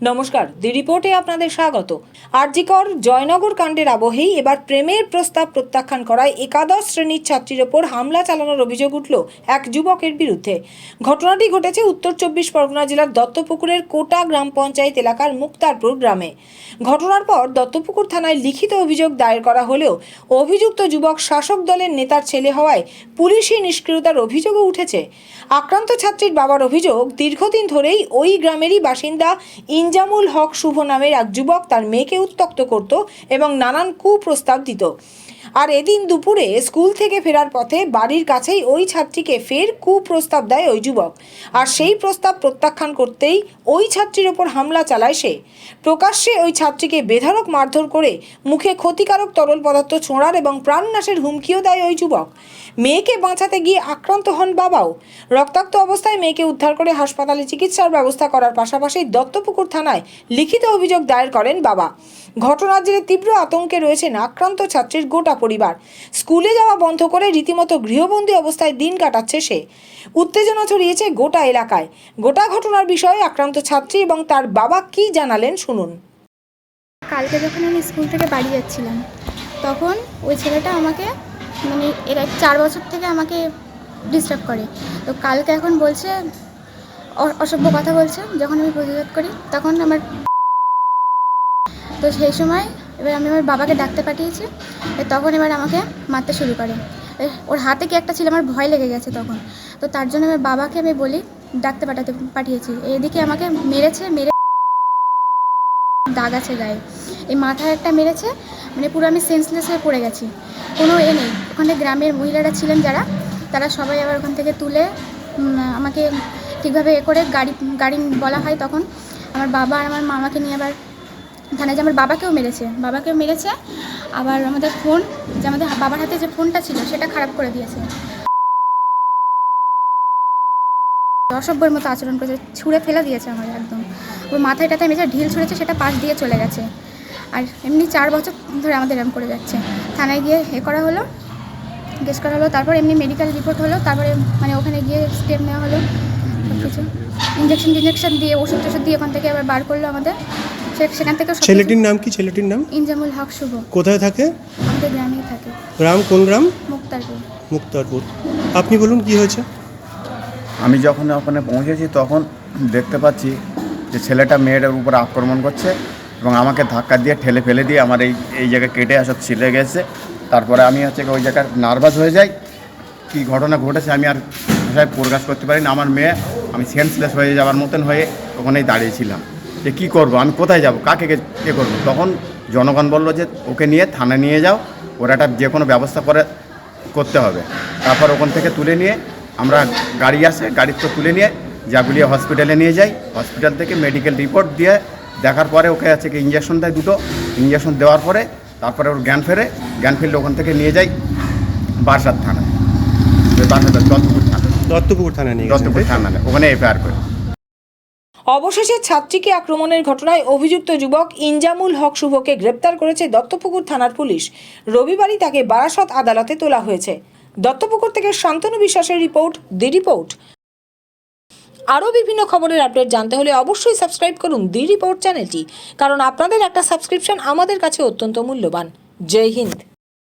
নমস্কার, দি রিপোর্টে আপনাদের স্বাগত। আরজিকর জয়নগর কাণ্ডের আবহেই এবার প্রেমের প্রস্তাব প্রত্যাখ্যান করায় একাদশ শ্রেণির ছাত্রীর ওপর হামলা চালানোর অভিযোগ উঠল এক যুবকের বিরুদ্ধে। ঘটনাটি ঘটেছে উত্তর চব্বিশ পরগনা জেলার দত্তপুকুরের কোটা গ্রাম পঞ্চায়েত এলাকার মুক্তারপুর গ্রামে। ঘটনার পর দত্তপুকুর থানায় লিখিত অভিযোগ দায়ের করা হলেও অভিযুক্ত যুবক শাসক দলের নেতার ছেলে হওয়ায় পুলিশি নিষ্ক্রিয়তার অভিযোগও উঠেছে। আক্রান্ত ছাত্রীর বাবার অভিযোগ, দীর্ঘদিন ধরেই ওই গ্রামেরই বাসিন্দা ইনজামুল হক শুভ নামের এক যুবক তার মেয়েকে উত্তক্ত করত এবং নানান কুপ্রস্তাব দিত। আর এদিন দুপুরে স্কুল থেকে ফেরার পথে বাড়ির কাছেই ওই ছাত্রীকে ফের কুপ্রস্তাব দেয় ওই যুবক। আর সেই প্রস্তাব প্রত্যাখ্যান করতেই ওই ছাত্রীর ওপর হামলা চালায় সে। প্রকাশ্যে ওই ছাত্রীকে বেধারক মারধর করে মুখে ক্ষতিকারক তরল পদার্থ ছোঁড়ার এবং প্রাণনাশের হুমকিও দেয় ওই যুবক। মেয়েকে বাঁচাতে গিয়ে আক্রান্ত হন বাবাও। রক্তাক্ত অবস্থায় মেয়েকে উদ্ধার করে হাসপাতালে চিকিৎসার ব্যবস্থা করার পাশাপাশি দত্তপুকুর থানায় লিখিত অভিযোগ দায়ের করেন বাবা। ঘটনার জেরে তীব্র আতঙ্কে রয়েছেন আক্রান্ত ছাত্রীর গোটা পরিবার। স্কুলে যাওয়া বন্ধ করে রীতিমতো গৃহবন্দী অবস্থায় দিন কাটাচ্ছে সে। উত্তেজনা ছড়িয়েছে গোটা এলাকায়। গোটা ঘটনার বিষয়ে আক্রান্ত ছাত্রী এবং তার বাবা কী জানালেন শুনুন। কালকে যখন আমি স্কুল থেকে বাড়ি যাচ্ছিলাম, তখন ওই ছেলেটা আমাকে মানে এরা চার বছর থেকে আমাকে ডিস্টার্ব করে। তো কালকে এখন বলছে অসভ্য কথা বলছে যখন আমি প্রতিরোধ করি, তখন আমার তো সেই সময় এবার আমি আমার বাবাকে ডাকতে পাঠিয়েছি তখন এবার আমাকে মারতে শুরু করে। ওর হাতে কি একটা ছিল, আমার ভয় লেগে গেছে তখন। তো তার জন্য আমার বাবাকে আমি বলি, ডাকতে পাঠাতে, পাঠিয়েছি। এদিকে আমাকে মেরেছে, মেরে দাগ আছে গায়ে। এই মাথায় একটা মেরেছে মানে পুরো আমি সেন্সলেস হয়ে পড়ে গেছি। কোনো এ নেই। ওখানে গ্রামের মহিলারা ছিলেন যারা, তারা সবাই আবার ওখান থেকে তুলে আমাকে ঠিকভাবে এ করে গাড়ি গাড়ি বলা হয় তখন আমার বাবা আর আমার মামাকে নিয়ে আবার থানায় যে আমার বাবাকেও মেরেছে বাবাকেও মেরেছে। আবার আমাদের ফোন, যে আমাদের বাবার হাতে যে ফোনটা ছিল সেটা খারাপ করে দিয়েছে। অসভ্যের মতো আচরণ করেছে, ছুঁড়ে ফেলে দিয়েছে আমার একদম। ওর মাথায় টাথায় মেঝে ঢিল ছুঁড়েছে, সেটা পাশ দিয়ে চলে গেছে। আর এমনি চার বছর ধরে আমাদের এরম করে যাচ্ছে। থানায় গিয়ে এ করা হলো, কেস করা হলো, তারপর এমনি মেডিকেল রিপোর্ট হলো, তারপরে মানে ওখানে গিয়ে স্টেপ নেওয়া হলো। কিছু ইঞ্জেকশন টিঞ্জেকশন দিয়ে ওষুধ টষুধ দিয়ে ওখান থেকে আবার বার করল আমাদের। সে- সেখান থেকে ছেলেটির নাম কি? ছেলেটির নাম? ইনজামুল হক শুভ। কোথায় থাকে? আমাদের গ্রামেই থাকে। গ্রাম কোন গ্রাম? মুক্তারপুর। মুক্তারপুর। আপনি বলুন কি হয়েছে? আমি যখন ওখানে পৌঁছেছি তখন দেখতে পাচ্ছি যে ছেলেটা মেয়েটার উপর আক্রমণ করছে এবং আমাকে ধাক্কা দিয়ে ঠেলে ফেলে দিয়ে আমার এই এই জায়গায় কেটে আসা ছিলে গেছে। তারপরে আমি হচ্ছে কি ওই জায়গায় নার্ভাস হয়ে যাই। কী ঘটনা ঘটেছে আমি আর ভাষায় প্রকাশ করতে পারি না আমার মেয়ে, আমি সেন্সলেস হয়ে যাওয়ার মতন হয়ে ওখানেই দাঁড়িয়েছিলাম যে কী করব, আমি কোথায় যাব, কাকে কে করব? তখন জনগণ বলল যে, ওকে নিয়ে থানায় নিয়ে যাও, ওরা একটা যে কোনো ব্যবস্থা করে, করতে হবে। তারপর ওখান থেকে তুলে নিয়ে আমরা গাড়ি আসে, গাড়ির তো তুলে নিয়ে জাগুলিয়া হসপিটালে নিয়ে যাই। হসপিটাল থেকে মেডিকেল রিপোর্ট দিয়ে দেখার পরে ওকে আছে কি ইঞ্জেকশন দেয় দুটো। ইঞ্জেকশন দেওয়ার পরে তারপরে ওর জ্ঞান ফেরে, জ্ঞান ফিরলে ওখান থেকে নিয়ে যাই বারাসাত থানায়। বারাসাত থানা দত্তপুকুর থানায় নিয়ে দত্তপুর? থানা ওখানে এফআইআর করে। অবশেষে ছাত্রীকে আক্রমণের ঘটনায় অভিযুক্ত যুবক ইনজামুল হক শুভকে গ্রেপ্তার করেছে দত্তপুকুর থানার পুলিশ। রবিবারই তাকে বারাসত আদালতে তোলা হয়েছে। দত্তপুকুর থেকে শান্তনু বিশ্বাসের রিপোর্ট দি রিপোর্ট। আরও বিভিন্ন খবরের আপডেট জানতে হলে অবশ্যই সাবস্ক্রাইব করুন দি রিপোর্ট চ্যানেলটি কারণ আপনাদের একটা সাবস্ক্রিপশন আমাদের কাছে অত্যন্ত মূল্যবান। জয় হিন্দ।